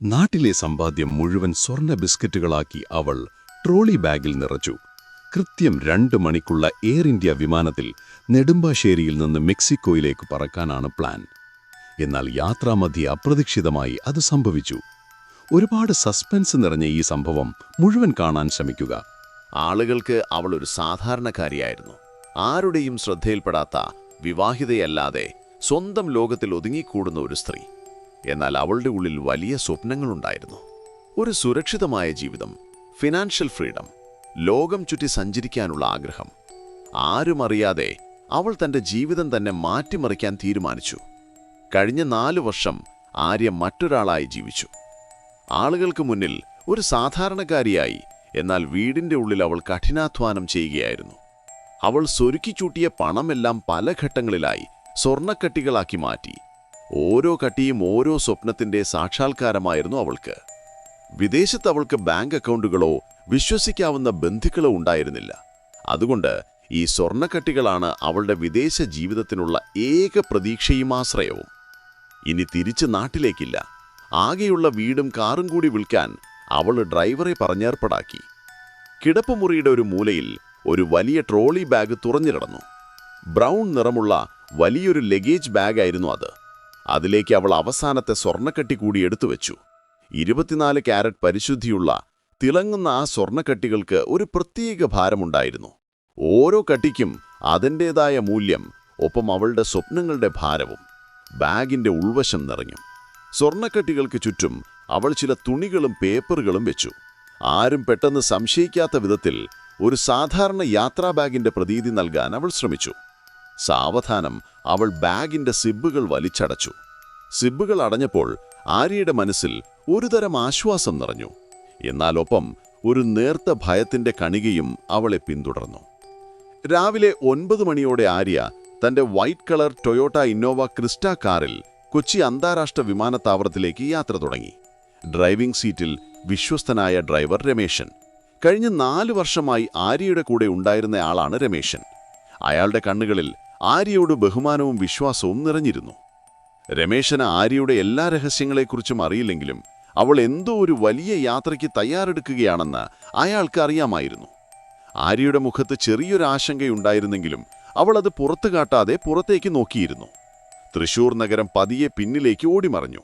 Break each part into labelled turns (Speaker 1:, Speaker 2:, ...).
Speaker 1: നാട്ടിലെ സമ്പാദ്യം മുഴുവൻ സ്വർണ ബിസ്ക്കറ്റുകളാക്കി അവൾ ട്രോളി ബാഗിൽ നിറച്ചു. കൃത്യം രണ്ട് മണിക്കുള്ള എയർ ഇന്ത്യ വിമാനത്തിൽ നെടുമ്പാശ്ശേരിയിൽ നിന്ന് മെക്സിക്കോയിലേക്ക് പറക്കാനാണ് പ്ലാൻ. എന്നാൽ യാത്രാമധ്യ അപ്രതീക്ഷിതമായി അത് സംഭവിച്ചു. ഒരുപാട് സസ്പെൻസ് നിറഞ്ഞ ഈ സംഭവം മുഴുവൻ കാണാൻ ശ്രമിക്കുക.
Speaker 2: ആളുകൾക്ക് അവൾ ഒരു സാധാരണക്കാരിയായിരുന്നു. ആരുടെയും ശ്രദ്ധയിൽപ്പെടാത്ത വിവാഹിതയല്ലാതെ സ്വന്തം ലോകത്തിൽ ഒതുങ്ങിക്കൂടുന്ന ഒരു സ്ത്രീ. എന്നാൽ അവളുടെ ഉള്ളിൽ വലിയ സ്വപ്നങ്ങളുണ്ടായിരുന്നു. ഒരു സുരക്ഷിതമായ ജീവിതം ഫിനാൻഷ്യൽ ഫ്രീഡം ലോകം ചുറ്റി സഞ്ചരിക്കാനുള്ള ആഗ്രഹം. ആരും അറിയാതെ അവൾ തന്റെ ജീവിതം തന്നെ മാറ്റിമറിക്കാൻ തീരുമാനിച്ചു. കഴിഞ്ഞ നാലു വർഷം ആര്യ മറ്റൊരാളായി ജീവിച്ചു. ആളുകൾക്ക് മുന്നിൽ ഒരു സാധാരണക്കാരിയായി എന്നാൽ വീടിന്റെ ഉള്ളിൽ അവൾ കഠിനാധ്വാനം ചെയ്യുകയായിരുന്നു. അവൾ സ്വരുക്കിച്ചൂട്ടിയ പണമെല്ലാം പല ഘട്ടങ്ങളിലായി സ്വർണക്കട്ടികളാക്കി മാറ്റി. ഓരോ കട്ടിയും ഓരോ സ്വപ്നത്തിന്റെ സാക്ഷാത്കാരമായിരുന്നു അവൾക്ക്. വിദേശത്ത് അവൾക്ക് ബാങ്ക് അക്കൗണ്ടുകളോ വിശ്വസിക്കാവുന്ന ബന്ധുക്കളോ ഉണ്ടായിരുന്നില്ല. അതുകൊണ്ട് ഈ സ്വർണക്കട്ടികളാണ് അവളുടെ വിദേശ ജീവിതത്തിനുള്ള ഏക പ്രതീക്ഷയും ആശ്രയവും. ഇനി തിരിച്ച് നാട്ടിലേക്കില്ല. ആകെയുള്ള വീടും കാറും കൂടി വിൽക്കാൻ അവൾ ഡ്രൈവറെ പറഞ്ഞേർപ്പടാക്കി. കിടപ്പുമുറിയുടെ ഒരു മൂലയിൽ ഒരു വലിയ ട്രോളി ബാഗ് തുറഞ്ഞിടന്നു ബ്രൗൺ നിറമുള്ള വലിയൊരു ലഗേജ് ബാഗായിരുന്നു അത്. അതിലേക്ക് അവൾ അവസാനത്തെ സ്വർണക്കട്ടി കൂടി എടുത്തു വെച്ചു ഇരുപത്തിനാല് ക്യാരറ്റ് പരിശുദ്ധിയുള്ള തിളങ്ങുന്ന ആ സ്വർണക്കട്ടികൾക്ക് ഒരു പ്രത്യേക ഭാരമുണ്ടായിരുന്നു. ഓരോ കട്ടിക്കും അതിന്റേതായ മൂല്യം ഒപ്പം അവളുടെ സ്വപ്നങ്ങളുടെ ഭാരവും. ബാഗിന്റെ ഉൾവശം നിറഞ്ഞു. സ്വർണക്കട്ടികൾക്ക് ചുറ്റും അവൾ ചില തുണികളും പേപ്പറുകളും വെച്ചു. ആരും പെട്ടെന്ന് സംശയിക്കാത്ത വിധത്തിൽ ഒരു സാധാരണ യാത്രാ ബാഗിന്റെ പ്രതീതി നൽകാൻ അവൾ ശ്രമിച്ചു. സാവധാനം അവൾ ബാഗിന്റെ സിബുകൾ വലിച്ചടച്ചു. സിബുകൾ അടഞ്ഞപ്പോൾ ആര്യയുടെ മനസ്സിൽ ഒരുതരം ആശ്വാസം നിറഞ്ഞു. എന്നാലൊപ്പം ഒരു നേർത്ത ഭയത്തിന്റെ കണികയും അവളെ പിന്തുടർന്നു. രാവിലെ ഒൻപത് മണിയോടെ ആര്യ തന്റെ white colour Toyota Innova Crysta കാറിൽ കൊച്ചി അന്താരാഷ്ട്ര വിമാനത്താവളത്തിലേക്ക് യാത്ര തുടങ്ങി. ഡ്രൈവിംഗ് സീറ്റിൽ വിശ്വസ്തനായ ഡ്രൈവർ രമേശൻ. കഴിഞ്ഞ നാല് വർഷമായി ആര്യയുടെ കൂടെ ഉണ്ടായിരുന്നയാളാണ് രമേശൻ. അയാളുടെ കണ്ണുകളിൽ ആര്യയോട് ബഹുമാനവും വിശ്വാസവും നിറഞ്ഞിരുന്നു. രമേശന് ആര്യയുടെ എല്ലാ രഹസ്യങ്ങളെക്കുറിച്ചും അറിയില്ലെങ്കിലും അവൾ എന്തോ ഒരു വലിയ യാത്രയ്ക്ക് തയ്യാറെടുക്കുകയാണെന്ന് അയാൾക്ക് അറിയാമായിരുന്നു. ആര്യയുടെ മുഖത്ത് ചെറിയൊരു ആശങ്കയുണ്ടായിരുന്നെങ്കിലും അവൾ അത് പുറത്തു കാട്ടാതെ പുറത്തേക്ക് നോക്കിയിരുന്നു. തൃശൂർ നഗരം പതിയെ പിന്നിലേക്ക് ഓടിമറഞ്ഞു.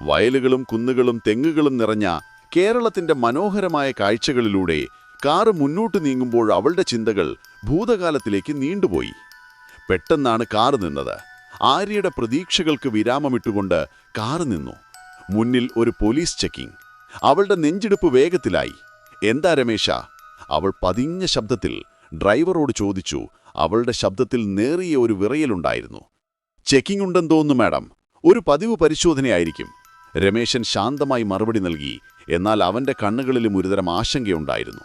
Speaker 2: വയലുകളും കുന്നുകളും തെങ്ങുകളും നിറഞ്ഞ കേരളത്തിന്റെ മനോഹരമായ കാഴ്ചകളിലൂടെ കാറ് മുന്നോട്ട് നീങ്ങുമ്പോൾ അവളുടെ ചിന്തകൾ ഭൂതകാലത്തിലേക്ക് നീണ്ടുപോയി. പെട്ടെന്നാണ് കാർ നിന്നത്. ആര്യയുടെ പ്രതീക്ഷകൾക്ക് വിരാമമിട്ടുകൊണ്ട് കാറ് നിന്നു. മുന്നിൽ ഒരു പോലീസ് ചെക്കിംഗ് അവളുടെ നെഞ്ചിടിപ്പ് വേഗത്തിലായി. എന്താ രമേശ? അവൾ പതിഞ്ഞ ശബ്ദത്തിൽ ഡ്രൈവറോട് ചോദിച്ചു. അവളുടെ ശബ്ദത്തിൽ നേറിയ ഒരു വിറയലുണ്ടായിരുന്നു. ചെക്കിംഗ് ഉണ്ടെന്ന് തോന്നുന്നു മാഡം. ഒരു പതിവ് പരിശോധനയായിരിക്കും. രമേശൻ ശാന്തമായി മറുപടി നൽകി. എന്നാൽ അവന്റെ കണ്ണുകളിലും ഒരുതരം ആശങ്കയുണ്ടായിരുന്നു.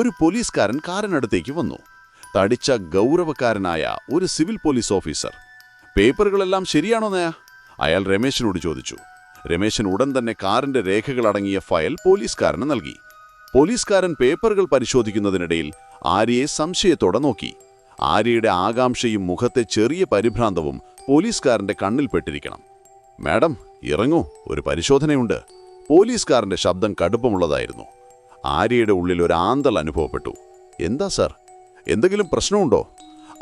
Speaker 2: ഒരു പോലീസുകാരൻ കാറിനടുത്തേക്ക് വന്നു. തടിച്ച ഗൗരവക്കാരനായ ഒരു സിവിൽ പോലീസ് ഓഫീസർ. പേപ്പറുകളെല്ലാം ശരിയാണോ നയാ? അയാൾ രമേശിനോട് ചോദിച്ചു. രമേശൻ ഉടൻ തന്നെ കാറിന്റെ രേഖകളടങ്ങിയ ഫയൽ പോലീസുകാരന് നൽകി. പോലീസുകാരൻ പേപ്പറുകൾ പരിശോധിക്കുന്നതിനിടയിൽ ആര്യയെ സംശയത്തോടെ നോക്കി. ആര്യയുടെ ആകാംക്ഷയും മുഖത്തെ ചെറിയ പരിഭ്രാന്തവും പോലീസുകാരന്റെ കണ്ണിൽപ്പെട്ടിരിക്കണം മാഡം ഇറങ്ങൂ. ഒരു പരിശോധനയുണ്ട്. പോലീസുകാരന്റെ ശബ്ദം കടുപ്പമുള്ളതായിരുന്നു. ആര്യയുടെ ഉള്ളിൽ ഒരു ആന്തൽ അനുഭവപ്പെട്ടു. എന്താ സർ? എന്തെങ്കിലും പ്രശ്നമുണ്ടോ?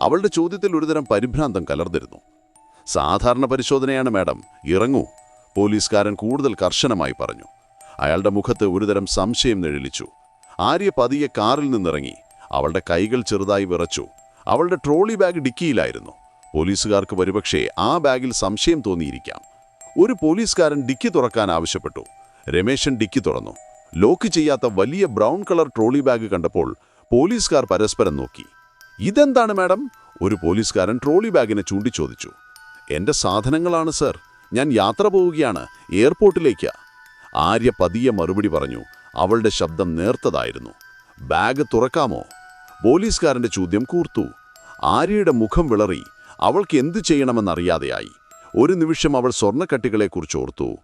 Speaker 2: അവളുടെ ചോദ്യത്തിൽ ഒരുതരം പരിഭ്രാന്തം കലർന്നിരുന്നു. സാധാരണ പരിശോധനയാണ് മാഡം. ഇറങ്ങൂ. പോലീസുകാരൻ കൂടുതൽ കർശനമായി പറഞ്ഞു. അയാളുടെ മുഖത്ത് ഒരുതരം സംശയം നിഴലിച്ചു. ആര്യ പതിയെ കാറിൽ നിന്നിറങ്ങി. അവളുടെ കൈകൾ ചെറുതായി വിറച്ചു. അവളുടെ ട്രോളി ബാഗ് ഡിക്കിയിലായിരുന്നു. പോലീസുകാർക്ക് ഒരുപക്ഷേ ആ ബാഗിൽ സംശയം തോന്നിയിരിക്കാം. ഒരു പോലീസുകാരൻ ഡിക്കി തുറക്കാൻ ആവശ്യപ്പെട്ടു. രമേശൻ ഡിക്കി തുറന്നു. ലോക്ക് ചെയ്യാത്ത വലിയ ബ്രൗൺ കളർ ട്രോളി ബാഗ് കണ്ടപ്പോൾ പോലീസുകാർ പരസ്പരം നോക്കി. ഇതെന്താണ് മാഡം? ഒരു പോലീസുകാരൻ ട്രോളി ബാഗിനെ ചൂണ്ടിച്ചോദിച്ചു. എന്റെ സാധനങ്ങളാണ് സർ. ഞാൻ യാത്ര പോവുകയാണ്. എയർപോർട്ടിലേക്ക്. ആര്യ പതിയെ മറുപടി പറഞ്ഞു. അവളുടെ ശബ്ദം നേർത്തതായിരുന്നു. ബാഗ് തുറക്കാമോ? പോലീസുകാരന്റെ ചോദ്യം കൂർത്തു. ആര്യയുടെ മുഖം വിളറി. അവൾക്ക് എന്തു ചെയ്യണമെന്നറിയാതെയായി. ഒരു നിമിഷം അവൾ സ്വർണക്കട്ടികളെക്കുറിച്ച് ഓർത്തു.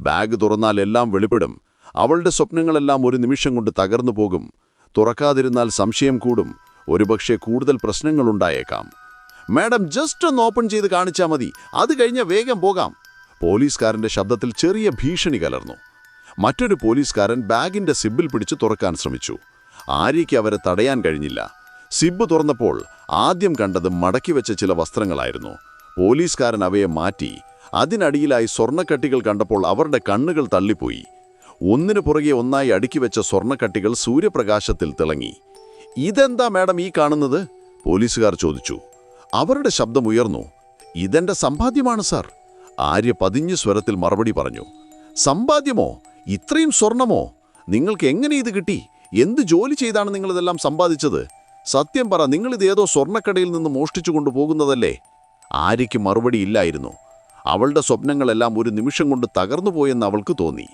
Speaker 2: ബാഗ് തുറന്നാൽ എല്ലാം വെളിപ്പെടും. അവളുടെ സ്വപ്നങ്ങളെല്ലാം ഒരു നിമിഷം കൊണ്ട് തകർന്നു പോകും. തുറക്കാതിരുന്നാൽ സംശയം കൂടും. ഒരുപക്ഷെ കൂടുതൽ പ്രശ്നങ്ങളുണ്ടായേക്കാം. മാഡം ജസ്റ്റ് ഒന്ന് ഓപ്പൺ ചെയ്ത് കാണിച്ചാൽ മതി. അത് കഴിഞ്ഞ വേഗം പോകാം. പോലീസുകാരന്റെ ശബ്ദത്തിൽ ചെറിയ ഭീഷണി കലർന്നു. മറ്റൊരു പോലീസുകാരൻ ബാഗിന്റെ സിബിൽ പിടിച്ച് തുറക്കാൻ ശ്രമിച്ചു. ആര്യയ്ക്ക് അവരെ തടയാൻ കഴിഞ്ഞില്ല. സിബ് തുറന്നപ്പോൾ ആദ്യം കണ്ടത് മടക്കി വെച്ച ചില വസ്ത്രങ്ങളായിരുന്നു. പോലീസുകാരൻ അവയെ മാറ്റി. അതിനടിയിലായി സ്വർണക്കട്ടികൾ കണ്ടപ്പോൾ അവരുടെ കണ്ണുകൾ തള്ളിപ്പോയി. ഒന്നിനു പുറകെ ഒന്നായി അടുക്കി വെച്ച സ്വർണക്കട്ടികൾ സൂര്യപ്രകാശത്തിൽ തിളങ്ങി. ഇതെന്താ മാഡം ഈ കാണുന്നത്? പോലീസുകാർ ചോദിച്ചു. അവരുടെ ശബ്ദം ഉയർന്നു. ഇതെന്റെ സമ്പാദ്യമാണ് സാർ. ആര്യ പതിഞ്ഞു സ്വരത്തിൽ മറുപടി പറഞ്ഞു. സമ്പാദ്യമോ? ഇത്രയും സ്വർണമോ? നിങ്ങൾക്ക് എങ്ങനെ ഇത് കിട്ടി? എന്ത് ജോലി ചെയ്താണ് നിങ്ങളിതെല്ലാം സമ്പാദിച്ചത്? സത്യം പറ നിങ്ങളിത് ഏതോ സ്വർണക്കടയിൽ നിന്ന് മോഷ്ടിച്ചു കൊണ്ടുപോകുന്നതല്ലേ ആര്യയ്ക്ക് മറുപടി ഇല്ലായിരുന്നു. അവളുടെ സ്വപ്നങ്ങളെല്ലാം ഒരു നിമിഷം കൊണ്ട് തകർന്നു പോയെന്ന് അവൾക്ക് തോന്നി.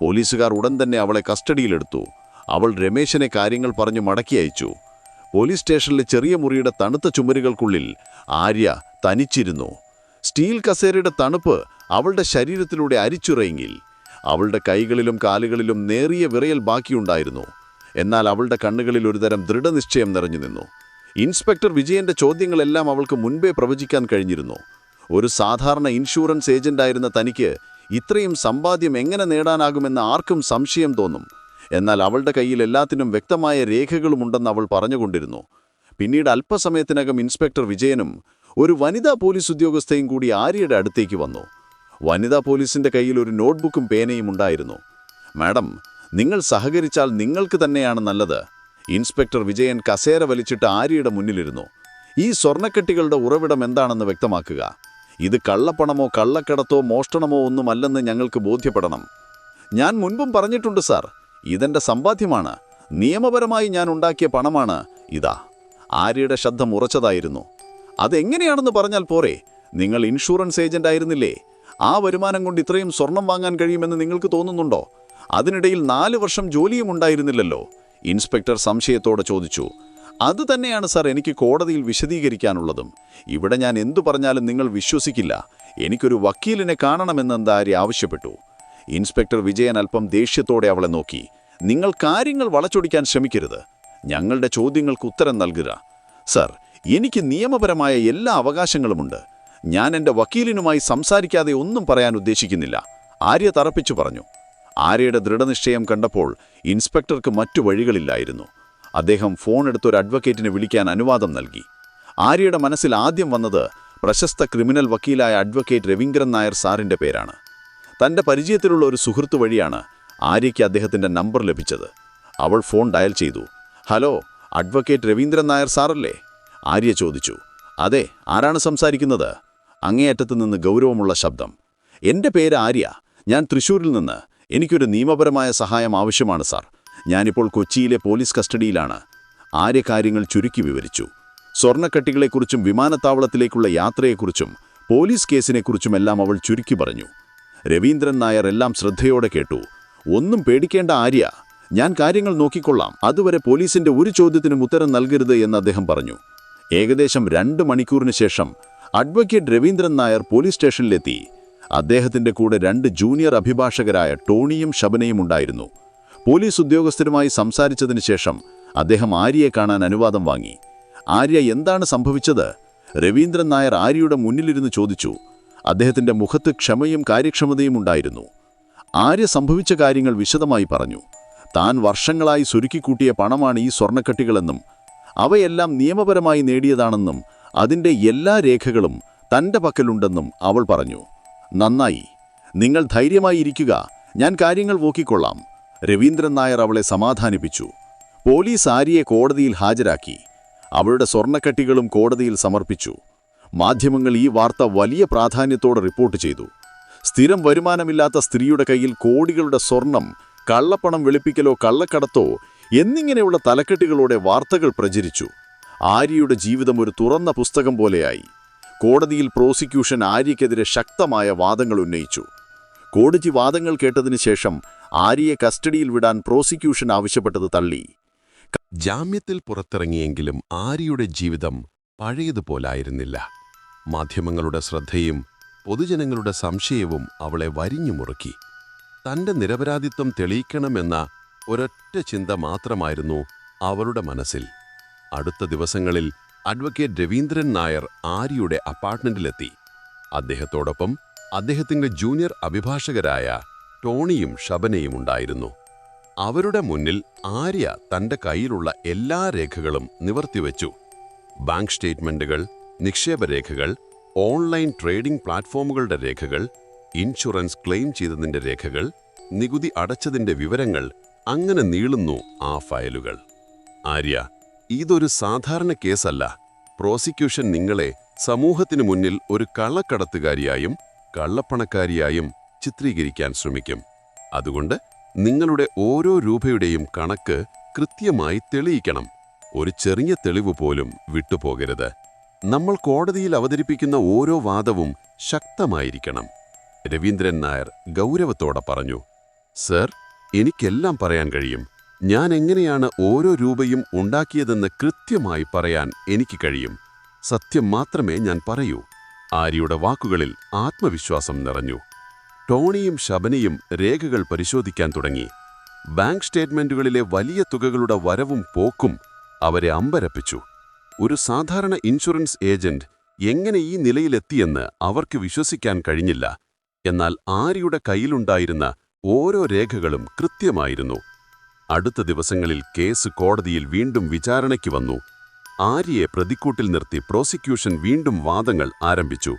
Speaker 2: പോലീസുകാർ ഉടൻ തന്നെ അവളെ കസ്റ്റഡിയിലെടുത്തു. അവൾ രമേശനെ കാര്യങ്ങൾ പറഞ്ഞു മടക്കി അയച്ചു. പോലീസ് സ്റ്റേഷനിലെ ചെറിയ മുറിയുടെ തണുത്ത ചുമരുകൾക്കുള്ളിൽ ആര്യ തനിച്ചിരുന്നു. സ്റ്റീൽ കസേരയുടെ തണുപ്പ് അവളുടെ ശരീരത്തിലൂടെ അരിച്ചുറയെങ്കിൽ അവളുടെ കൈകളിലും കാലുകളിലും നേറിയ വിറയൽ ബാക്കിയുണ്ടായിരുന്നു. എന്നാൽ അവളുടെ കണ്ണുകളിൽ ഒരുതരം ദൃഢനിശ്ചയം നിറഞ്ഞു നിന്നു. ഇൻസ്പെക്ടർ വിജയന്റെ ചോദ്യങ്ങളെല്ലാം അവൾക്ക് മുൻപേ പ്രവചിക്കാൻ കഴിഞ്ഞിരുന്നു. ഒരു സാധാരണ ഇൻഷുറൻസ് ഏജന്റായിരുന്ന തനിക്ക് ഇത്രയും സമ്പാദ്യം എങ്ങനെ നേടാനാകുമെന്ന് ആർക്കും സംശയം തോന്നും. എന്നാൽ അവളുടെ കയ്യിൽ എല്ലാത്തിനും വ്യക്തമായ രേഖകളുമുണ്ടെന്ന് അവൾ പറഞ്ഞുകൊണ്ടിരുന്നു. പിന്നീട് അല്പസമയത്തിനകം ഇൻസ്പെക്ടർ വിജയനും ഒരു വനിതാ പോലീസ് ഉദ്യോഗസ്ഥയും കൂടി ആര്യയുടെ അടുത്തേക്ക് വന്നു. വനിതാ പോലീസിന്റെ കയ്യിൽ ഒരു നോട്ട്ബുക്കും പേനയും ഉണ്ടായിരുന്നു. മാഡം നിങ്ങൾ സഹകരിച്ചാൽ നിങ്ങൾക്ക് തന്നെയാണ് നല്ലത്. ഇൻസ്പെക്ടർ വിജയൻ കസേര വലിച്ചിട്ട് ആര്യയുടെ മുന്നിലിരുന്നു. ഈ സ്വർണക്കെട്ടികളുടെ ഉറവിടം എന്താണെന്ന് വ്യക്തമാക്കുക. ഇത് കള്ളപ്പണമോ കള്ളക്കടത്തോ മോഷണമോ ഒന്നുമല്ലെന്ന് ഞങ്ങൾക്ക് ബോധ്യപ്പെടണം. ഞാൻ മുൻപും പറഞ്ഞിട്ടുണ്ട് സാർ ഇതെന്റെ സമ്പാദ്യമാണ്. നിയമപരമായി ഞാൻ ഉണ്ടാക്കിയ പണമാണ് ഇതാ. ആര്യയുടെ ശബ്ദം ഉറച്ചതായിരുന്നു അതെങ്ങനെയാണെന്ന് പറഞ്ഞാൽ പോരെ നിങ്ങൾ ഇൻഷുറൻസ് ഏജന്റ് ആയിരുന്നില്ലേ? ആ വരുമാനം കൊണ്ട് ഇത്രയും സ്വർണം വാങ്ങാൻ കഴിയുമെന്ന് നിങ്ങൾക്ക് തോന്നുന്നുണ്ടോ? അതിനിടയിൽ നാല് വർഷം ജോലിയും ഉണ്ടായിരുന്നില്ലല്ലോ. ഇൻസ്പെക്ടർ സംശയത്തോടെ ചോദിച്ചു. അത് തന്നെയാണ് സാർ എനിക്ക് കോടതിയിൽ വിശദീകരിക്കാനുള്ളതും. ഇവിടെ ഞാൻ എന്തു പറഞ്ഞാലും നിങ്ങൾ വിശ്വസിക്കില്ല. എനിക്കൊരു വക്കീലിനെ കാണണമെന്ന് ആവശ്യപ്പെട്ടു. ഇൻസ്പെക്ടർ വിജയൻ അല്പം ദേഷ്യത്തോടെ അവളെ നോക്കി. നിങ്ങൾ കാര്യങ്ങൾ വളച്ചൊടിക്കാൻ ശ്രമിക്കരുത്. ഞങ്ങളുടെ ചോദ്യങ്ങൾക്ക് ഉത്തരം നൽകുക. സർ എനിക്ക് നിയമപരമായ എല്ലാ അവകാശങ്ങളുമുണ്ട്. ഞാൻ എന്റെ വക്കീലിനുമായി സംസാരിക്കാതെ ഒന്നും പറയാൻ ഉദ്ദേശിക്കുന്നില്ല. ആര്യ തറപ്പിച്ചു പറഞ്ഞു. ആര്യയുടെ ദൃഢനിശ്ചയം കണ്ടപ്പോൾ ഇൻസ്പെക്ടർക്ക് മറ്റു വഴികളില്ലായിരുന്നു. അദ്ദേഹം ഫോൺ എടുത്ത് ഒരു അഡ്വക്കേറ്റിനെ വിളിക്കാൻ അനുവാദം നൽകി. ആര്യയുടെ മനസ്സിൽ ആദ്യം വന്നത് പ്രശസ്ത ക്രിമിനൽ വക്കീലായ അഡ്വക്കേറ്റ് രവീന്ദ്രൻ നായർ സാറിന്റെ പേരാണ്. തന്റെ പരിചയത്തിലുള്ള ഒരു സുഹൃത്തു വഴിയാണ് ആര്യയ്ക്ക് അദ്ദേഹത്തിന്റെ നമ്പർ ലഭിച്ചത്. അവൾ ഫോൺ ഡയൽ ചെയ്തു. ഹലോ അഡ്വക്കേറ്റ് രവീന്ദ്രൻ നായർ സാറല്ലേ? ആര്യ ചോദിച്ചു. അതെ ആരാണ് സംസാരിക്കുന്നത്? അങ്ങേയറ്റത്ത് നിന്ന് ഗൗരവമുള്ള ശബ്ദം. എന്റെ പേര് ആര്യ. ഞാൻ തൃശൂരിൽ നിന്ന്. എനിക്കൊരു നിയമപരമായ സഹായം ആവശ്യമാണ് സാർ. ഞാനിപ്പോൾ കൊച്ചിയിലെ പോലീസ് കസ്റ്റഡിയിലാണ്. ആര്യ കാര്യങ്ങൾ ചുരുക്കി വിവരിച്ചു. സ്വർണക്കട്ടികളെക്കുറിച്ചും വിമാനത്താവളത്തിലേക്കുള്ള യാത്രയെക്കുറിച്ചും പോലീസ് കേസിനെക്കുറിച്ചുമെല്ലാം അവൾ ചുരുക്കി പറഞ്ഞു. രവീന്ദ്രൻ നായർ എല്ലാം ശ്രദ്ധയോടെ കേട്ടു. ഒന്നും പേടിക്കേണ്ട ആര്യ. ഞാൻ കാര്യങ്ങൾ നോക്കിക്കൊള്ളാം. അതുവരെ പോലീസിന്റെ ഒരു ചോദ്യത്തിനും ഉത്തരം നൽകരുത് എന്ന് അദ്ദേഹം പറഞ്ഞു. ഏകദേശം രണ്ട് മണിക്കൂറിന് ശേഷം അഡ്വക്കേറ്റ് രവീന്ദ്രൻ നായർ പോലീസ് സ്റ്റേഷനിലെത്തി. അദ്ദേഹത്തിന്റെ കൂടെ രണ്ട് ജൂനിയർ അഭിഭാഷകരായ ടോണിയും ശബനയും ഉണ്ടായിരുന്നു. പോലീസ് ഉദ്യോഗസ്ഥരുമായി സംസാരിച്ചതിന് ശേഷം അദ്ദേഹം ആര്യയെ കാണാൻ അനുവാദം വാങ്ങി. ആര്യ എന്താണ് സംഭവിച്ചത്? രവീന്ദ്രൻ നായർ ആര്യയുടെ മുന്നിലിരുന്ന് ചോദിച്ചു. അദ്ദേഹത്തിന്റെ മുഖത്ത് ക്ഷമയും കാര്യക്ഷമതയും ഉണ്ടായിരുന്നു. ആര്യ സംഭവിച്ച കാര്യങ്ങൾ വിശദമായി പറഞ്ഞു. താൻ വർഷങ്ങളായി സുരുക്കിക്കൂട്ടിയ പണമാണ് ഈ സ്വർണക്കട്ടികളെന്നും അവയെല്ലാം നിയമപരമായി നേടിയതാണെന്നും അതിന്റെ എല്ലാ രേഖകളും തന്റെ പക്കലുണ്ടെന്നും അവൾ പറഞ്ഞു. നന്നായി. നിങ്ങൾ ധൈര്യമായി ഇരിക്കുക. ഞാൻ കാര്യങ്ങൾ നോക്കിക്കൊള്ളാം. രവീന്ദ്രൻ നായർ അവളെ സമാധാനിപ്പിച്ചു. പോലീസ് ആര്യയെ കോടതിയിൽ ഹാജരാക്കി. അവളുടെ സ്വർണക്കട്ടികളും കോടതിയിൽ സമർപ്പിച്ചു. മാധ്യമങ്ങൾ ഈ വാർത്ത വലിയ പ്രാധാന്യത്തോടെ റിപ്പോർട്ട് ചെയ്തു. സ്ഥിരം വരുമാനമില്ലാത്ത സ്ത്രീയുടെ കയ്യിൽ കോടികളുടെ സ്വർണം കള്ളപ്പണം വെളുപ്പിക്കലോ കള്ളക്കടത്തോ എന്നിങ്ങനെയുള്ള തലക്കെട്ടുകളോടെ വാർത്തകൾ പ്രചരിച്ചു. ആര്യയുടെ ജീവിതം ഒരു തുറന്ന പുസ്തകം പോലെയായി. കോടതിയിൽ പ്രോസിക്യൂഷൻ ആര്യയ്ക്കെതിരെ ശക്തമായ വാദങ്ങൾ ഉന്നയിച്ചു. കോടതി വാദങ്ങൾ കേട്ടതിനു ശേഷം ആര്യയെ കസ്റ്റഡിയിൽ വിടാൻ പ്രോസിക്യൂഷൻ ആവശ്യപ്പെട്ടത് തള്ളി.
Speaker 1: ജാമ്യത്തിൽ പുറത്തിറങ്ങിയെങ്കിലും ആര്യയുടെ ജീവിതം പഴയതുപോലായിരുന്നില്ല. മാധ്യമങ്ങളുടെ ശ്രദ്ധയും പൊതുജനങ്ങളുടെ സംശയവും അവളെ വരിഞ്ഞുമുറുക്കി തന്റെ നിരപരാധിത്വം തെളിയിക്കണമെന്ന ഒരൊറ്റ ചിന്ത മാത്രമായിരുന്നു അവളുടെ മനസ്സിൽ. അടുത്ത ദിവസങ്ങളിൽ അഡ്വക്കേറ്റ് രവീന്ദ്രൻ നായർ ആര്യയുടെ അപ്പാർട്ട്മെന്റിലെത്തി അദ്ദേഹത്തോടൊപ്പം അദ്ദേഹത്തിന്റെ ജൂനിയർ അഭിഭാഷകരായ
Speaker 3: ടോണിയും ഷബനയും ഉണ്ടായിരുന്നു. അവരുടെ മുന്നിൽ ആര്യ തന്റെ കയ്യിലുള്ള എല്ലാ രേഖകളും നിവർത്തിവെച്ചു ബാങ്ക് സ്റ്റേറ്റ്മെന്റുകൾ നിക്ഷേപരേഖകൾ ഓൺലൈൻ ട്രേഡിംഗ് പ്ലാറ്റ്ഫോമുകളുടെ രേഖകൾ ഇൻഷുറൻസ് ക്ലെയിം ചെയ്തതിന്റെ രേഖകൾ നികുതി അടച്ചതിന്റെ വിവരങ്ങൾ അങ്ങനെ നീളുന്നു ആ ഫയലുകൾ. ആര്യ ഇതൊരു സാധാരണ കേസല്ല. പ്രോസിക്യൂഷൻ നിങ്ങളെ സമൂഹത്തിനു മുന്നിൽ ഒരു കള്ളക്കടത്തുകാരിയായും കള്ളപ്പണക്കാരിയായും ചിത്രീകരിക്കാൻ ശ്രമിക്കും. അതുകൊണ്ട് നിങ്ങളുടെ ഓരോ രൂപയുടെയും കണക്ക് കൃത്യമായി തെളിയിക്കണം. ഒരു ചെറിയ തെളിവ് പോലും വിട്ടുപോകരുത്. നമ്മൾ കോടതിയിൽ അവതരിപ്പിക്കുന്ന ഓരോ വാദവും ശക്തമായിരിക്കണം. രവീന്ദ്രൻ നായർ ഗൗരവത്തോടെ പറഞ്ഞു സർ എനിക്കെല്ലാം പറയാൻ കഴിയും. ഞാൻ എങ്ങനെയാണ് ഓരോ രൂപയും ഉണ്ടാക്കിയതെന്ന് കൃത്യമായി പറയാൻ എനിക്ക് കഴിയും. സത്യം മാത്രമേ ഞാൻ പറയൂ. ആര്യയുടെ വാക്കുകളിൽ ആത്മവിശ്വാസം നിറഞ്ഞു. ടോണിയും ശബനയും രേഖകൾ പരിശോധിക്കാൻ തുടങ്ങി. ബാങ്ക് സ്റ്റേറ്റ്മെന്റുകളിലെ വലിയ തുകകളുടെ വരവും പോക്കും അവരെ അമ്പരപ്പിച്ചു. ഒരു സാധാരണ ഇൻഷുറൻസ് ഏജന്റ് എങ്ങനെ ഈ നിലയിലെത്തിയെന്ന് അവർക്ക് വിശ്വസിക്കാൻ കഴിഞ്ഞില്ല. എന്നാൽ ആര്യയുടെ കയ്യിലുണ്ടായിരുന്ന ഓരോ രേഖകളും കൃത്യമായിരുന്നു. അടുത്ത ദിവസങ്ങളിൽ കേസ് കോടതിയിൽ വീണ്ടും വിചാരണയ്ക്ക് വന്നു. ആര്യയെ പ്രതിക്കൂട്ടിൽ നിർത്തി പ്രോസിക്യൂഷൻ വീണ്ടും വാദങ്ങൾ ആരംഭിച്ചു.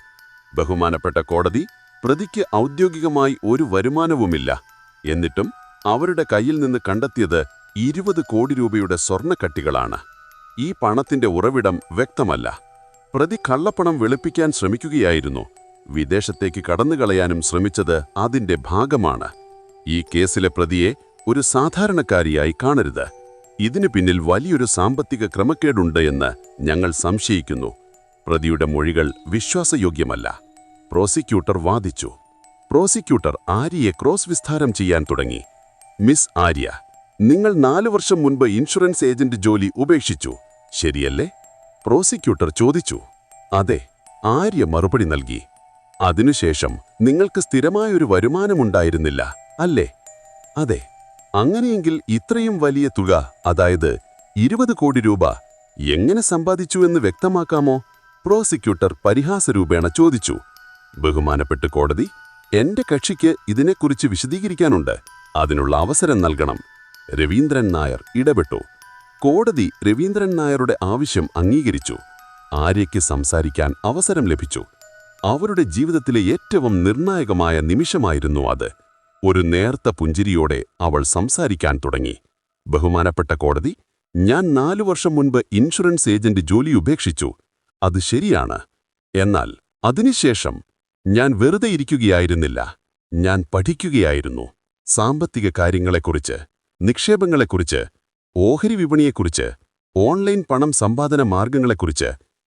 Speaker 3: ബഹുമാനപ്പെട്ട കോടതി പ്രതിക്ക് ഔദ്യോഗികമായി ഒരു വരുമാനവുമില്ല. എന്നിട്ടും അവരുടെ കയ്യിൽ നിന്ന് കണ്ടെത്തിയത് ഇരുപത് കോടി രൂപയുടെ സ്വർണക്കട്ടികളാണ്. ഈ പണത്തിന്റെ ഉറവിടം വ്യക്തമല്ല. പ്രതി കള്ളപ്പണം വെളുപ്പിക്കാൻ ശ്രമിക്കുകയായിരുന്നു. വിദേശത്തേക്ക് കടന്നുകളയാനും ശ്രമിച്ചത് അതിന്റെ ഭാഗമാണ്. ഈ കേസിലെ പ്രതിയെ ഒരു സാധാരണക്കാരിയായി കാണരുത്. ഇതിനു പിന്നിൽ വലിയൊരു സാമ്പത്തിക ക്രമക്കേടുണ്ട് എന്ന് ഞങ്ങൾ സംശയിക്കുന്നു. പ്രതിയുടെ മൊഴികൾ വിശ്വാസയോഗ്യമല്ല. പ്രോസിക്യൂട്ടർ വാദിച്ചു. പ്രോസിക്യൂട്ടർ ആര്യയെ ക്രോസ് വിസ്താരം ചെയ്യാൻ തുടങ്ങി. മിസ് ആര്യ നിങ്ങൾ നാലു വർഷം മുൻപ് ഇൻഷുറൻസ് ഏജന്റ് ജോലി ഉപേക്ഷിച്ചു. ശരിയല്ലേ? പ്രോസിക്യൂട്ടർ ചോദിച്ചു. അതെ ആര്യ മറുപടി നൽകി. അതിനുശേഷം നിങ്ങൾക്ക് സ്ഥിരമായൊരു വരുമാനമുണ്ടായിരുന്നില്ല അല്ലേ? അതെ അങ്ങനെയെങ്കിൽ ഇത്രയും വലിയ തുക അതായത് ഇരുപത് കോടി രൂപ എങ്ങനെ സമ്പാദിച്ചു എന്ന് വ്യക്തമാക്കാമോ? പ്രോസിക്യൂട്ടർ പരിഹാസരൂപേണ ചോദിച്ചു. ബഹുമാനപ്പെട്ട കോടതി എന്റെ കക്ഷിക്ക് ഇതിനെക്കുറിച്ച് വിശദീകരിക്കാനുണ്ട്. അതിനുള്ള അവസരം നൽകണം. രവീന്ദ്രൻ നായർ ഇടപെട്ടു. കോടതി രവീന്ദ്രൻ നായരുടെ ആവശ്യം അംഗീകരിച്ചു. ആര്യയ്ക്ക് സംസാരിക്കാൻ അവസരം ലഭിച്ചു. അവരുടെ ജീവിതത്തിലെ ഏറ്റവും നിർണായകമായ നിമിഷമായിരുന്നു അത്. ഒരു നേർത്ത പുഞ്ചിരിയോടെ അവൾ സംസാരിക്കാൻ തുടങ്ങി. ബഹുമാനപ്പെട്ട കോടതി ഞാൻ നാലു വർഷം മുൻപ് ഇൻഷുറൻസ് ഏജന്റ് ജോലി ഉപേക്ഷിച്ചു. അത് ശരിയാണ്. എന്നാൽ അതിനുശേഷം ഞാൻ വെറുതെ ഇരിക്കുകയായിരുന്നില്ല. ഞാൻ പഠിക്കുകയായിരുന്നു. സാമ്പത്തിക കാര്യങ്ങളെക്കുറിച്ച് നിക്ഷേപങ്ങളെക്കുറിച്ച് ഓഹരി വിപണിയെക്കുറിച്ച് ഓൺലൈൻ പണം സമ്പാദന മാർഗങ്ങളെക്കുറിച്ച്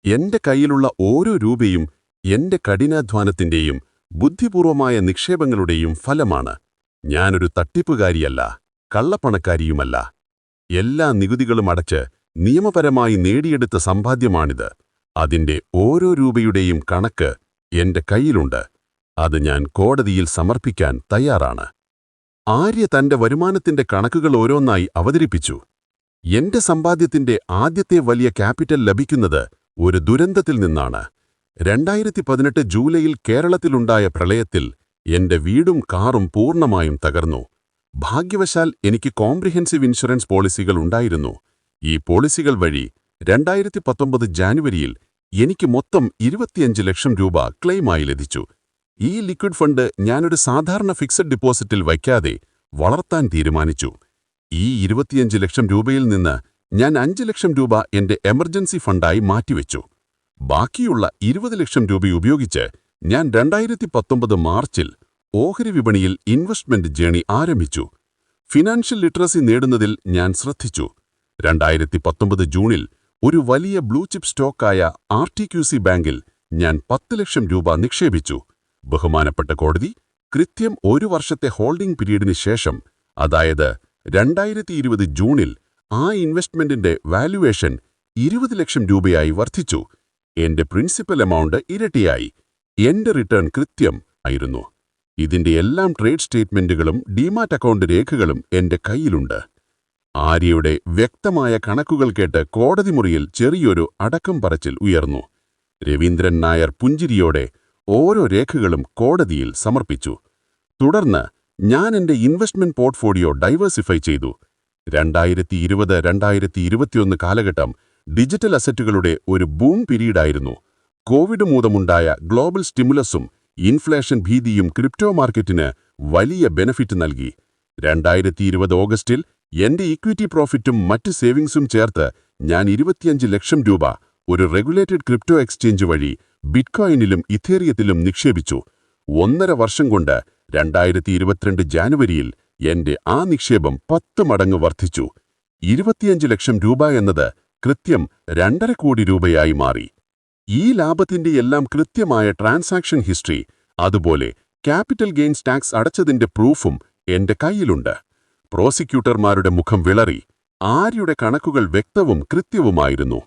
Speaker 3: എന്റെ കയ്യിലുള്ള ഓരോ രൂപയും എന്റെ കഠിനാധ്വാനത്തിന്റെയും ബുദ്ധിപൂർവമായ നിക്ഷേപങ്ങളുടെയും ഫലമാണ്. ഞാനൊരു തട്ടിപ്പുകാരിയല്ല കള്ളപ്പണക്കാരിയുമല്ല. എല്ലാ നികുതികളും അടച്ച് നിയമപരമായി നേടിയെടുത്ത സമ്പാദ്യമാണിത്. അതിന്റെ ഓരോ രൂപയുടെയും കണക്ക് എന്റെ കയ്യിലുണ്ട്. അത് ഞാൻ കോടതിയിൽ സമർപ്പിക്കാൻ തയ്യാറാണ്. ആര്യ തന്റെ വരുമാനത്തിന്റെ കണക്കുകൾ ഓരോന്നായി അവതരിപ്പിച്ചു. എന്റെ സമ്പാദ്യത്തിന്റെ ആദ്യത്തെ വലിയ ക്യാപിറ്റൽ ലഭിക്കുന്നത് ഒരു ദുരന്തത്തിൽ നിന്നാണ്. രണ്ടായിരത്തി പതിനെട്ട് ജൂലൈയിൽ കേരളത്തിലുണ്ടായ പ്രളയത്തിൽ എന്റെ വീടും കാറും പൂർണമായും തകർന്നു. ഭാഗ്യവശാൽ എനിക്ക് കോംപ്രിഹെൻസീവ് ഇൻഷുറൻസ് പോളിസികൾ ഉണ്ടായിരുന്നു. ഈ പോളിസികൾ വഴി രണ്ടായിരത്തി പത്തൊമ്പത് ജാനുവരിയിൽ എനിക്ക് മൊത്തം ഇരുപത്തിയഞ്ച് ലക്ഷം രൂപ ക്ലെയിമായി ലഭിച്ചു. ഈ ലിക്വിഡ് ഫണ്ട് ഞാനൊരു സാധാരണ ഫിക്സഡ് ഡിപ്പോസിറ്റിൽ വയ്ക്കാതെ വളർത്താൻ തീരുമാനിച്ചു. ഈ ഇരുപത്തിയഞ്ച് ലക്ഷം രൂപയിൽ നിന്ന് ഞാൻ അഞ്ച് ലക്ഷം രൂപ എന്റെ എമർജൻസി ഫണ്ടായി മാറ്റിവെച്ചു. ബാക്കിയുള്ള ഇരുപത് ലക്ഷം രൂപ ഉപയോഗിച്ച് ഞാൻ രണ്ടായിരത്തി പത്തൊമ്പത് മാർച്ചിൽ ഓഹരി വിപണിയിൽ ഇൻവെസ്റ്റ്മെന്റ് ജേണി ആരംഭിച്ചു. ഫിനാൻഷ്യൽ ലിറ്ററസി നേടുന്നതിൽ ഞാൻ ശ്രദ്ധിച്ചു. രണ്ടായിരത്തി പത്തൊമ്പത് ജൂണിൽ ഒരു വലിയ ബ്ലൂ ചിപ്പ് സ്റ്റോക്കായ ആർ ടി ക്യു സി ബാങ്കിൽ ഞാൻ പത്ത് ലക്ഷം രൂപ നിക്ഷേപിച്ചു. ബഹുമാനപ്പെട്ട കോടതി കൃത്യം ഒരു വർഷത്തെ ഹോൾഡിംഗ് പീരീഡിന് ശേഷം അതായത് രണ്ടായിരത്തി ഇരുപത് ജൂണിൽ ആ ഇൻവെസ്റ്റ്മെന്റിന്റെ വാല്യുവേഷൻ ഇരുപത് ലക്ഷം രൂപയായി വർദ്ധിച്ചു. എന്റെ പ്രിൻസിപ്പൽ എമൗണ്ട് ഇരട്ടിയായി. എന്റെ റിട്ടേൺ കൃത്യം ആയിരുന്നു. ഇതിന്റെ എല്ലാം ട്രേഡ് സ്റ്റേറ്റ്മെന്റുകളും ഡിമാറ്റ് അക്കൗണ്ട് രേഖകളും എന്റെ കയ്യിലുണ്ട്. ആര്യയുടെ വ്യക്തമായ കണക്കുകൾ കേട്ട് കോടതി മുറിയിൽ ചെറിയൊരു അടക്കം പറച്ചിൽ ഉയർന്നു. രവീന്ദ്രൻ നായർ പുഞ്ചിരിയോടെ ഓരോ രേഖകളും കോടതിയിൽ സമർപ്പിച്ചു. തുടർന്ന് ഞാൻ എന്റെ ഇൻവെസ്റ്റ്മെന്റ് പോർട്ട്ഫോളിയോ ഡൈവേഴ്സിഫൈ ചെയ്തു. രണ്ടായിരത്തി ഇരുപത് രണ്ടായിരത്തി ഇരുപത്തിയൊന്ന് കാലഘട്ടം ഡിജിറ്റൽ അസറ്റുകളുടെ ഒരു ബൂം പീരീഡായിരുന്നു. കോവിഡ് മൂലമുണ്ടായ ഗ്ലോബൽ സ്റ്റിമുലസും ഇൻഫ്ലേഷൻ ഭീതിയും ക്രിപ്റ്റോ മാർക്കറ്റിന് വലിയ ബെനഫിറ്റ് നൽകി. രണ്ടായിരത്തി ഇരുപത് ഓഗസ്റ്റിൽ എന്റെ ഇക്വിറ്റി പ്രോഫിറ്റും മറ്റ് സേവിങ്സും ചേർത്ത് ഞാൻ ഇരുപത്തിയഞ്ച് ലക്ഷം രൂപ ഒരു റെഗുലേറ്റഡ് ക്രിപ്റ്റോ എക്സ്ചേഞ്ച് വഴി ബിറ്റ്കോയിനിലും ഇഥേറിയത്തിലും നിക്ഷേപിച്ചു. ഒന്നര വർഷം കൊണ്ട് രണ്ടായിരത്തി ഇരുപത്തിരണ്ട് ജാനുവരിയിൽ എന്റെ ആ നിക്ഷേപം പത്ത് മടങ്ങ് വർദ്ധിച്ചു. ഇരുപത്തിയഞ്ച് ലക്ഷം രൂപ എന്നത് കൃത്യം രണ്ടര കോടി രൂപയായി മാറി. ഈ ലാഭത്തിന്റെ എല്ലാം കൃത്യമായ ട്രാൻസാക്ഷൻ ഹിസ്റ്ററി അതുപോലെ ക്യാപിറ്റൽ ഗെയിൻസ് ടാക്സ് അടച്ചതിന്റെ പ്രൂഫും എന്റെ കയ്യിലുണ്ട്. പ്രോസിക്യൂട്ടർമാരുടെ മുഖം വിളറി. ആര്യയുടെ കണക്കുകൾ വ്യക്തവും കൃത്യവുമായിരുന്നു.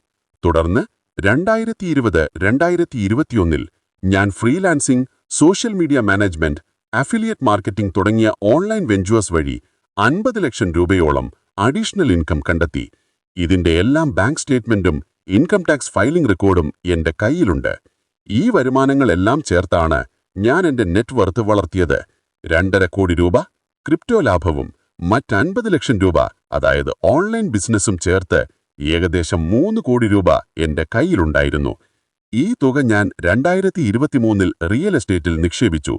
Speaker 3: തുടർന്ന് രണ്ടായിരത്തി ഇരുപത് രണ്ടായിരത്തി ഇരുപത്തിയൊന്നിൽ ഞാൻ freelancing social media management affiliate marketing തുടങ്ങിയ ഓൺലൈൻ വെഞ്ചുവേഴ്സ് വഴി അൻപത് ലക്ഷം രൂപയോളം അഡീഷണൽ ഇൻകം കണ്ടെത്തി. ഇതിന്റെ എല്ലാം ബാങ്ക് സ്റ്റേറ്റ്മെന്റും ഇൻകം ടാക്സ് ഫയലിംഗ് റെക്കോർഡും എന്റെ കയ്യിലുണ്ട്. ഈ വരുമാനങ്ങളെല്ലാം ചേർത്താണ് ഞാൻ എന്റെ നെറ്റ് വർത്ത് വളർത്തിയത്. രണ്ടര കോടി രൂപ ക്രിപ്റ്റോ ലാഭവും മറ്റ് അൻപത് ലക്ഷം രൂപ അതായത് ഓൺലൈൻ ബിസിനസ്സും ചേർത്ത് ഏകദേശം മൂന്ന് കോടി രൂപ എന്റെ കയ്യിലുണ്ടായിരുന്നു. ഈ തുക ഞാൻ രണ്ടായിരത്തി ഇരുപത്തിമൂന്നിൽ റിയൽ എസ്റ്റേറ്റിൽ നിക്ഷേപിച്ചു.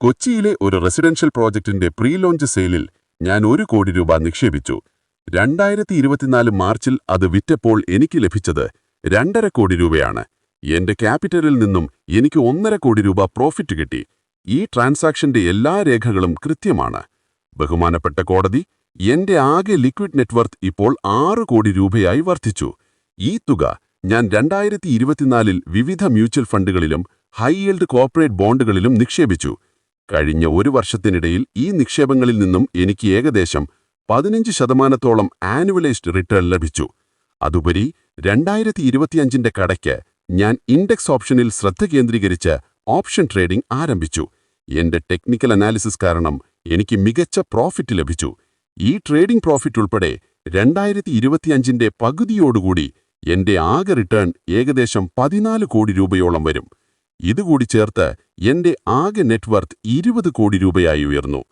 Speaker 3: കൊച്ചിയിലെ ഒരു റെസിഡൻഷ്യൽ പ്രോജക്റ്റിന്റെ പ്രീ ലോഞ്ച് സെയിലിൽ ഞാൻ ഒരു കോടി രൂപ നിക്ഷേപിച്ചു. രണ്ടായിരത്തി ഇരുപത്തിനാല് മാർച്ചിൽ അത് വിറ്റപ്പോൾ എനിക്ക് ലഭിച്ചത് രണ്ടര കോടി രൂപയാണ്. എന്റെ ക്യാപിറ്റലിൽ നിന്നും എനിക്ക് ഒന്നര കോടി രൂപ പ്രോഫിറ്റ് കിട്ടി. ഈ ട്രാൻസാക്ഷന്റെ എല്ലാ രേഖകളും കൃത്യമാണ്. ബഹുമാനപ്പെട്ട കോടതി എന്റെ ആകെ ലിക്വിഡ് നെറ്റ്വർത്ത് ഇപ്പോൾ ആറ് കോടി രൂപയായി വർദ്ധിച്ചു. ഈ തുക ഞാൻ രണ്ടായിരത്തി ഇരുപത്തിനാലിൽ വിവിധ മ്യൂച്വൽ ഫണ്ടുകളിലും ഹൈ yield കോർപ്പറേറ്റ് ബോണ്ടുകളിലും നിക്ഷേപിച്ചു. കഴിഞ്ഞ ഒരു വർഷത്തിനിടയിൽ ഈ നിക്ഷേപങ്ങളിൽ നിന്നും എനിക്ക് ഏകദേശം പതിനഞ്ച് ശതമാനത്തോളം ആനുവലൈസ്ഡ് റിട്ടേൺ ലഭിച്ചു. അതുപരി രണ്ടായിരത്തി ഇരുപത്തിയഞ്ചിന്റെ കടയ്ക്ക് ഞാൻ ഇൻഡെക്സ് ഓപ്ഷനിൽ ശ്രദ്ധ കേന്ദ്രീകരിച്ച് ഓപ്ഷൻ ട്രേഡിംഗ് ആരംഭിച്ചു. എന്റെ ടെക്നിക്കൽ അനാലിസിസ് കാരണം എനിക്ക് മികച്ച പ്രോഫിറ്റ് ലഭിച്ചു. ഈ ട്രേഡിംഗ് പ്രോഫിറ്റ് ഉൾപ്പെടെ രണ്ടായിരത്തി ഇരുപത്തിയഞ്ചിന്റെ പകുതിയോടുകൂടി എന്റെ ആകെ റിട്ടേൺ ഏകദേശം പതിനാല് കോടി രൂപയോളം വരും. ഇതുകൂടി ചേർത്ത് എന്റെ ആകെ നെറ്റ്വർത്ത് ഇരുപത് കോടി രൂപയായി ഉയർന്നു.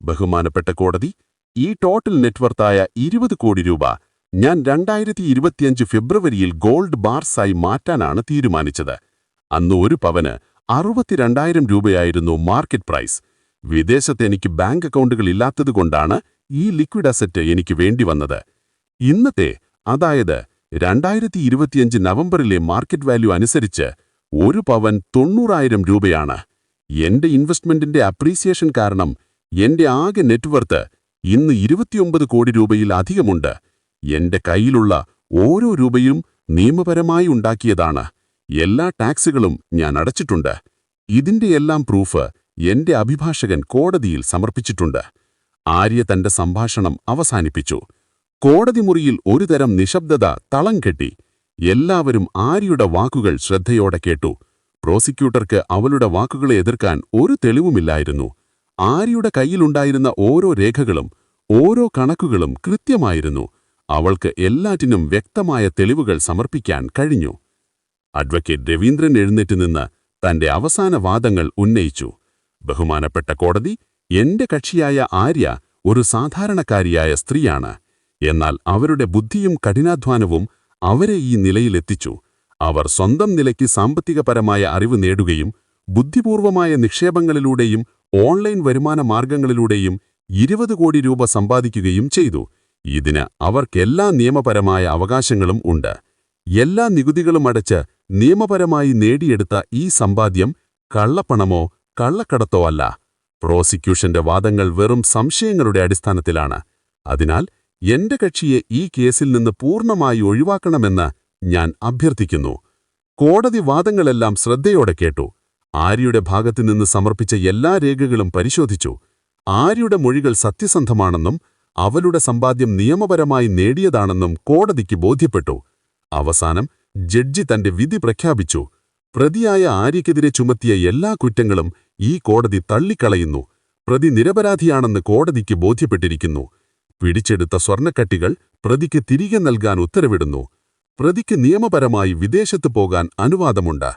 Speaker 3: ബഹുമാനപ്പെട്ട കോടതി ഈ ടോട്ടൽ നെറ്റ്വർത്തായ ഇരുപത് കോടി രൂപ ഞാൻ രണ്ടായിരത്തി ഇരുപത്തിയഞ്ച് ഫെബ്രുവരിയിൽ ഗോൾഡ് ബാർസായി മാറ്റാനാണ് തീരുമാനിച്ചത്. അന്ന് ഒരു പവന് അറുപത്തിരണ്ടായിരം രൂപയായിരുന്നു മാർക്കറ്റ് പ്രൈസ് വിദേശത്ത് എനിക്ക് ബാങ്ക് അക്കൗണ്ടുകൾ ഇല്ലാത്തതുകൊണ്ടാണ് ഈ ലിക്വിഡ് അസറ്റ് എനിക്ക് വേണ്ടി വന്നത്. ഇന്നത്തെ അതായത് രണ്ടായിരത്തി ഇരുപത്തിയഞ്ച് നവംബറിലെ മാർക്കറ്റ് വാല്യൂ അനുസരിച്ച് ഒരു പവൻ തൊണ്ണൂറായിരം രൂപയാണ്. എന്റെ ഇൻവെസ്റ്റ്മെന്റിന്റെ അപ്രീസിയേഷൻ കാരണം എന്റെ ആകെ നെറ്റ്വർത്ത് ഇന്ന് ഇരുപത്തിയൊമ്പത് കോടി രൂപയിൽ അധികമുണ്ട്. എന്റെ കയ്യിലുള്ള ഓരോ രൂപയും നിയമപരമായി ഉണ്ടാക്കിയതാണ്. എല്ലാ ടാക്സുകളും ഞാൻ അടച്ചിട്ടുണ്ട്. ഇതിന്റെയെല്ലാം പ്രൂഫ് എന്റെ അഭിഭാഷകൻ കോടതിയിൽ സമർപ്പിച്ചിട്ടുണ്ട്. ആര്യ തന്റെ സംഭാഷണം അവസാനിപ്പിച്ചു. കോടതി മുറിയിൽ ഒരുതരം നിശബ്ദത തളം കെട്ടി. എല്ലാവരും ആര്യയുടെ വാക്കുകൾ ശ്രദ്ധയോടെ കേട്ടു. പ്രോസിക്യൂട്ടർക്ക് അവളുടെ വാക്കുകളെ എതിർക്കാൻ ഒരു തെളിവുമില്ലായിരുന്നു. ആര്യയുടെ കയ്യിലുണ്ടായിരുന്ന ഓരോ രേഖകളും ഓരോ കണക്കുകളും കൃത്യമായിരുന്നു. അവൾക്ക് എല്ലാറ്റിനും വ്യക്തമായ തെളിവുകൾ സമർപ്പിക്കാൻ കഴിഞ്ഞു. അഡ്വക്കേറ്റ് രവീന്ദ്രൻ എഴുന്നേറ്റ് നിന്ന് തന്റെ അവസാന വാദങ്ങൾ ഉന്നയിച്ചു. ബഹുമാനപ്പെട്ട കോടതി എന്റെ കക്ഷിയായ ആര്യ ഒരു സാധാരണക്കാരിയായ സ്ത്രീയാണ്. എന്നാൽ അവരുടെ ബുദ്ധിയും കഠിനാധ്വാനവും അവരെ ഈ നിലയിലെത്തിച്ചു. അവർ സ്വന്തം നിലയ്ക്ക് സാമ്പത്തികപരമായ അറിവ് നേടുകയും ബുദ്ധിപൂർവമായ നിക്ഷേപങ്ങളിലൂടെയും ഓൺലൈൻ വരുമാന മാർഗങ്ങളിലൂടെയും ഇരുപത് കോടി രൂപ സമ്പാദിക്കുകയും ചെയ്തു. ഇതിന് അവർക്കെല്ലാ നിയമപരമായ അവകാശങ്ങളും ഉണ്ട്. എല്ലാ നികുതികളും അടച്ച് നിയമപരമായി നേടിയെടുത്ത ഈ സമ്പാദ്യം കള്ളപ്പണമോ കള്ളക്കടത്തോ അല്ല. പ്രോസിക്യൂഷന്റെ വാദങ്ങൾ വെറും സംശയങ്ങളുടെ അടിസ്ഥാനത്തിലാണ്. അതിനാൽ എന്റെ കക്ഷിയെ ഈ കേസിൽ നിന്ന് പൂർണമായി ഒഴിവാക്കണമെന്ന് ഞാൻ അഭ്യർത്ഥിക്കുന്നു. കോടതി വാദങ്ങളെല്ലാം ശ്രദ്ധയോടെ കേട്ടു. ആര്യയുടെ ഭാഗത്തുനിന്ന് സമർപ്പിച്ച എല്ലാ രേഖകളും പരിശോധിച്ചു. ആര്യയുടെ മൊഴികൾ സത്യസന്ധമാണെന്നും അവളുടെ സമ്പാദ്യം നിയമപരമായി നേടിയതാണെന്നും കോടതിക്ക് ബോധ്യപ്പെട്ടു. അവസാനം ജഡ്ജി തന്റെ വിധി പ്രഖ്യാപിച്ചു. പ്രതിയായ ആര്യക്കെതിരെ ചുമത്തിയ എല്ലാ കുറ്റങ്ങളും ഈ കോടതി തള്ളിക്കളയുന്നു. പ്രതി നിരപരാധിയാണെന്ന് കോടതിക്ക് ബോധ്യപ്പെട്ടിരിക്കുന്നു. പിടിച്ചെടുത്ത സ്വർണക്കട്ടികൾ പ്രതിക്ക് തിരികെ നൽകാൻ ഉത്തരവിടുന്നു. പ്രതിക്ക് നിയമപരമായി വിദേശത്ത് പോകാൻ അനുവാദമുണ്ട്.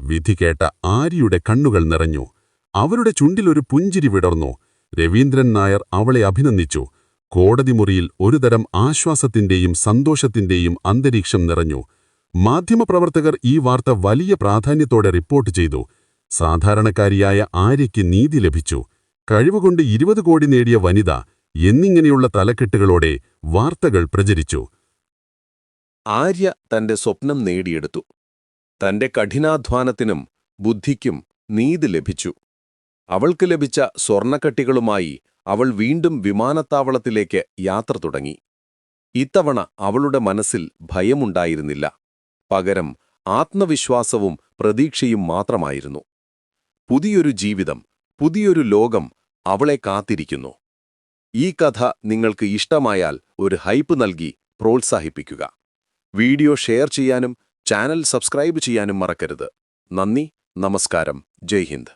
Speaker 3: വിധി കേട്ട ആര്യയുടെ കണ്ണുകൾ നിറഞ്ഞു. അവരുടെ ചുണ്ടിലൊരു പുഞ്ചിരി വിടർന്നു. രവീന്ദ്രൻ നായർ അവളെ അഭിനന്ദിച്ചു. കോടതി മുറിയിൽ ഒരുതരം ആശ്വാസത്തിന്റെയും സന്തോഷത്തിന്റെയും അന്തരീക്ഷം നിറഞ്ഞു. മാധ്യമപ്രവർത്തകർ ഈ വാർത്ത വലിയ പ്രാധാന്യത്തോടെ റിപ്പോർട്ട് ചെയ്തു. സാധാരണക്കാരിയായ ആര്യയ്ക്ക് നീതി ലഭിച്ചു. കഴിവുകൊണ്ട് ഇരുപത് കോടി നേടിയ വനിത എന്നിങ്ങനെയുള്ള തലക്കെട്ടുകളോടെ വാർത്തകൾ പ്രചരിച്ചു.
Speaker 4: ആര്യ തന്റെ സ്വപ്നം നേടിയെടുത്തു. തന്റെ കഠിനാധ്വാനത്തിനും ബുദ്ധിക്കും നീതി ലഭിച്ചു. അവൾക്ക് ലഭിച്ച സ്വർണക്കട്ടികളുമായി അവൾ വീണ്ടും വിമാനത്താവളത്തിലേക്ക് യാത്ര തുടങ്ങി. ഇത്തവണ അവളുടെ മനസ്സിൽ ഭയമുണ്ടായിരുന്നില്ല. പകരം ആത്മവിശ്വാസവും പ്രതീക്ഷയും മാത്രമായിരുന്നു. പുതിയൊരു ജീവിതം പുതിയൊരു ലോകം അവളെ കാത്തിരിക്കുന്നു. ഈ കഥ നിങ്ങൾക്ക് ഇഷ്ടമായാൽ ഒരു ഹൈപ്പ് നൽകി പ്രോത്സാഹിപ്പിക്കുക. വീഡിയോ ഷെയർ ചെയ്യാനും ചാനൽ സബ്സ്ക്രൈബ് ചെയ്യാനും മറക്കരുത്. നന്ദി നമസ്കാരം ജയ് ഹിന്ദ്.